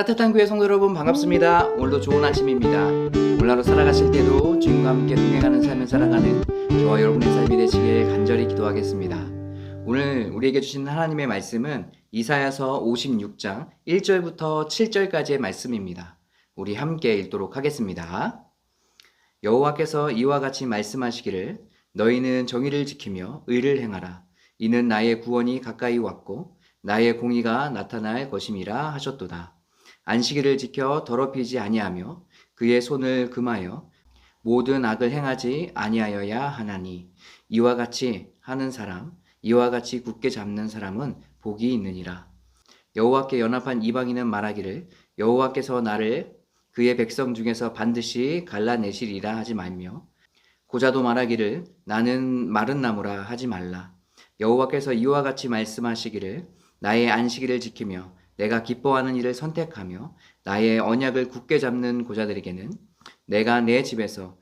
따뜻한 교회 성도 여러분 반갑습니다. 오늘도 좋은 아침입니다. 오늘 하루 살아가실 때도 주님과 함께 동행하는 삶을 살아가는 저와 여러분의 삶이 되시길 간절히 기도하겠습니다. 오늘 우리에게 주신 하나님의 말씀은 이사야서 56장 1절부터 7절까지의 말씀입니다. 우리 함께 읽도록 하겠습니다. 여호와께서 이와 같이 말씀하시기를 너희는 정의를 지키며 의를 행하라. 이는 나의 구원이 가까이 왔고 나의 공의가 나타날 것임이라 하셨도다. 안식일을 지켜 더럽히지 아니하며 그의 손을 금하여 모든 악을 행하지 아니하여야 하나니 이와 같이 하는 사람 이와 같이 굳게 잡는 사람은 복이 있느니라. 여호와께 연합한 이방인은 말하기를 여호와께서 나를 그의 백성 중에서 반드시 갈라내시리라 하지 말며 고자도 말하기를 나는 마른 나무라 하지 말라. 여호와께서 이와 같이 말씀하시기를 나의 안식일을 지키며 내가 기뻐하는 일을 선택하며 나의 언약을 굳게 잡는 고자들에게는 내가 내 집에서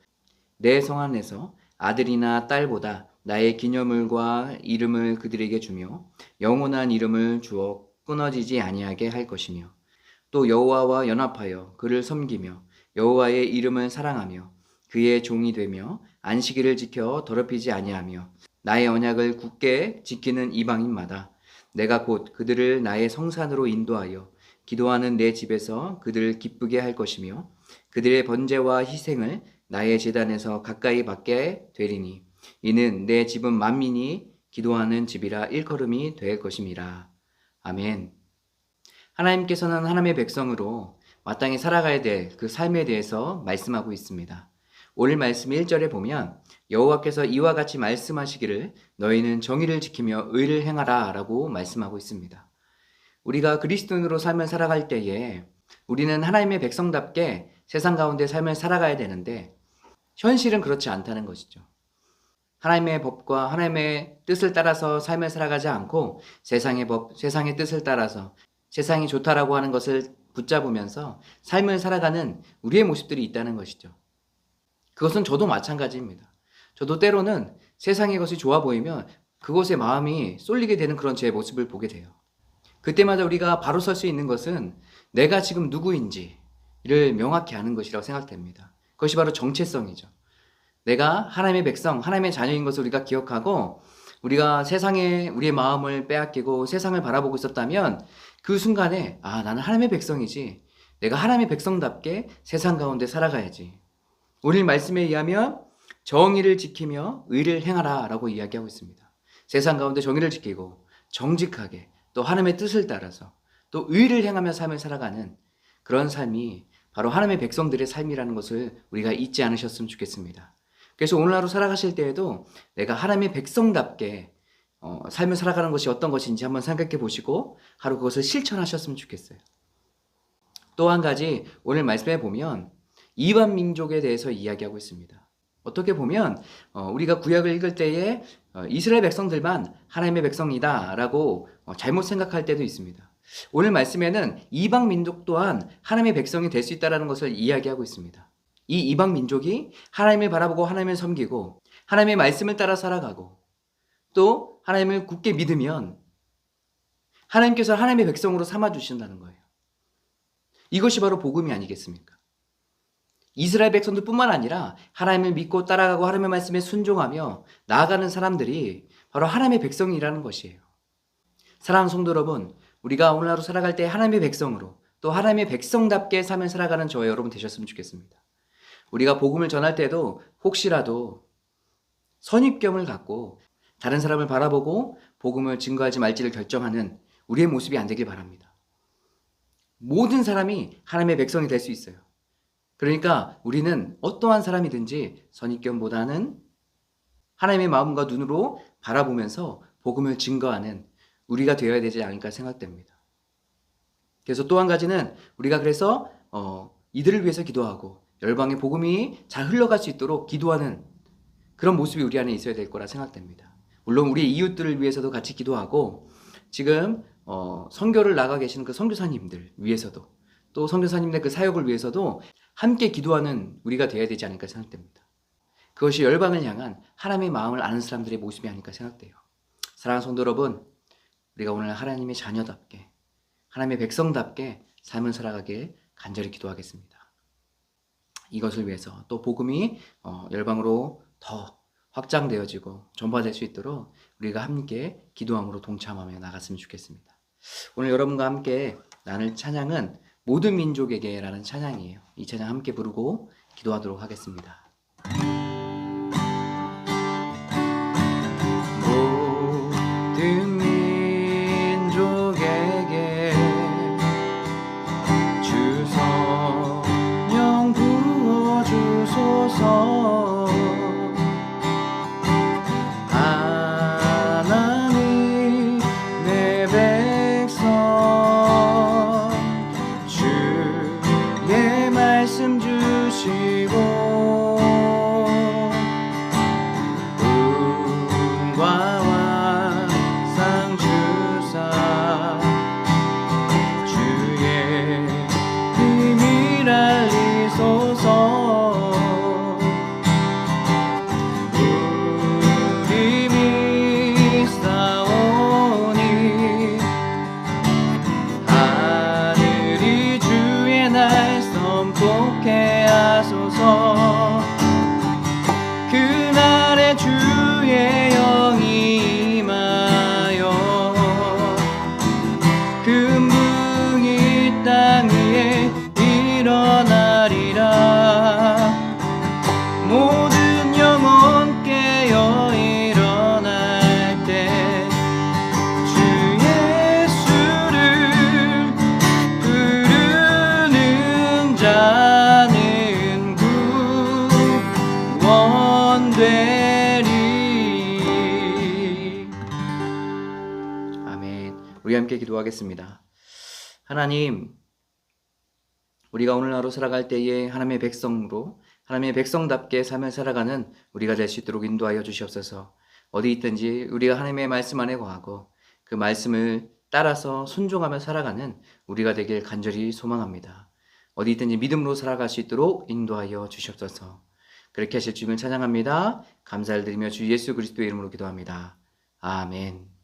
내 성 안에서 아들이나 딸보다 나의 기념물과 이름을 그들에게 주며 영원한 이름을 주어 끊어지지 아니하게 할 것이며 또 여호와와 연합하여 그를 섬기며 여호와의 이름을 사랑하며 그의 종이 되며 안식일을 지켜 더럽히지 아니하며 나의 언약을 굳게 지키는 이방인마다 내가 곧 그들을 나의 성산으로 인도하여 기도하는 내 집에서 그들을 기쁘게 할 것이며 그들의 번제와 희생을 나의 제단에서 가까이 받게 되리니 이는 내 집은 만민이 기도하는 집이라 일컬음이 될 것임이라. 아멘. 하나님께서는 하나님의 백성으로 마땅히 살아가야 될 그 삶에 대해서 말씀하고 있습니다. 오늘 말씀 1절에 보면 여호와께서 이와 같이 말씀하시기를 너희는 정의를 지키며 의를 행하라 라고 말씀하고 있습니다. 우리가 그리스도인으로 삶을 살아갈 때에 우리는 하나님의 백성답게 세상 가운데 삶을 살아가야 되는데 현실은 그렇지 않다는 것이죠. 하나님의 법과 하나님의 뜻을 따라서 삶을 살아가지 않고 세상의 법, 세상의 뜻을 따라서 세상이 좋다라고 하는 것을 붙잡으면서 삶을 살아가는 우리의 모습들이 있다는 것이죠. 그것은 저도 마찬가지입니다. 저도 때로는 세상의 것이 좋아 보이면 그것에 마음이 쏠리게 되는 그런 제 모습을 보게 돼요. 그때마다 우리가 바로 설 수 있는 것은 내가 지금 누구인지를 명확히 아는 것이라고 생각됩니다. 그것이 바로 정체성이죠. 내가 하나님의 백성, 하나님의 자녀인 것을 우리가 기억하고 우리가 세상에 우리의 마음을 빼앗기고 세상을 바라보고 있었다면 그 순간에 아, 나는 하나님의 백성이지. 내가 하나님의 백성답게 세상 가운데 살아가야지. 오늘 말씀에 의하면 정의를 지키며 의를 행하라 라고 이야기하고 있습니다. 세상 가운데 정의를 지키고 정직하게 또 하나님의 뜻을 따라서 또 의를 행하며 삶을 살아가는 그런 삶이 바로 하나님의 백성들의 삶이라는 것을 우리가 잊지 않으셨으면 좋겠습니다. 그래서 오늘 하루 살아가실 때에도 내가 하나님의 백성답게 어, 삶을 살아가는 것이 어떤 것인지 한번 생각해 보시고 하루 그것을 실천하셨으면 좋겠어요. 또 한 가지 오늘 말씀해 보면 이반 민족에 대해서 이야기하고 있습니다. 어떻게 보면 어, 우리가 구약을 읽을 때에 어, 이스라엘 백성들만 하나님의 백성이다라고 어, 잘못 생각할 때도 있습니다. 오늘 말씀에는 이방 민족 또한 하나님의 백성이 될 수 있다라는 것을 이야기하고 있습니다. 이 이방 민족이 하나님을 바라보고 하나님을 섬기고 하나님의 말씀을 따라 살아가고 또 하나님을 굳게 믿으면 하나님께서 하나님의 백성으로 삼아 주신다는 거예요. 이것이 바로 복음이 아니겠습니까? 이스라엘 백성들뿐만 아니라 하나님을 믿고 따라가고 하나님의 말씀에 순종하며 나아가는 사람들이 바로 하나님의 백성이라는 것이에요. 사랑하는 성도 여러분, 우리가 오늘 하루 살아갈 때 하나님의 백성으로 또 하나님의 백성답게 삶을 살아가는 저와 여러분 되셨으면 좋겠습니다. 우리가 복음을 전할 때도 혹시라도 선입견을 갖고 다른 사람을 바라보고 복음을 증거하지 말지를 결정하는 우리의 모습이 안 되길 바랍니다. 모든 사람이 하나님의 백성이 될 수 있어요. 그러니까 우리는 어떠한 사람이든지 선입견보다는 하나님의 마음과 눈으로 바라보면서 복음을 증거하는 우리가 되어야 되지 않을까 생각됩니다. 그래서 또 한 가지는 우리가 그래서 어, 이들을 위해서 기도하고 열방의 복음이 잘 흘러갈 수 있도록 기도하는 그런 모습이 우리 안에 있어야 될 거라 생각됩니다. 물론 우리 이웃들을 위해서도 같이 기도하고 지금 어, 선교를 나가 계시는 그 선교사님들 위해서도 또 선교사님의 그 사역을 위해서도 함께 기도하는 우리가 되어야 되지 않을까 생각됩니다. 그것이 열방을 향한 하나님의 마음을 아는 사람들의 모습이 아닐까 생각돼요. 사랑하는 성도 여러분, 우리가 오늘 하나님의 자녀답게, 하나님의 백성답게 삶을 살아가길 간절히 기도하겠습니다. 이것을 위해서 또 복음이 어, 열방으로 더 확장되어지고 전파될 수 있도록 우리가 함께 기도함으로 동참하며 나갔으면 좋겠습니다. 오늘 여러분과 함께 나눌 찬양은 모든 민족에게라는 찬양이에요. 이 찬양 함께 부르고 기도하도록 하겠습니다. 함께 기도하겠습니다 하나님 우리가 오늘 하루 살아갈 때에 하나님의 백성으로 하나님의 백성답게 삶을 살아가는 우리가 될 수 있도록 인도하여 주시옵소서. 어디 있든지 우리가 하나님의 말씀 안에 거하고 그 말씀을 따라서 순종하며 살아가는 우리가 되길 간절히 소망합니다. 어디 있든지 믿음으로 살아갈 수 있도록 인도하여 주시옵소서. 그렇게 하실 주님을 찬양합니다. 감사를 드리며 주 예수 그리스도의 이름으로 기도합니다. 아멘.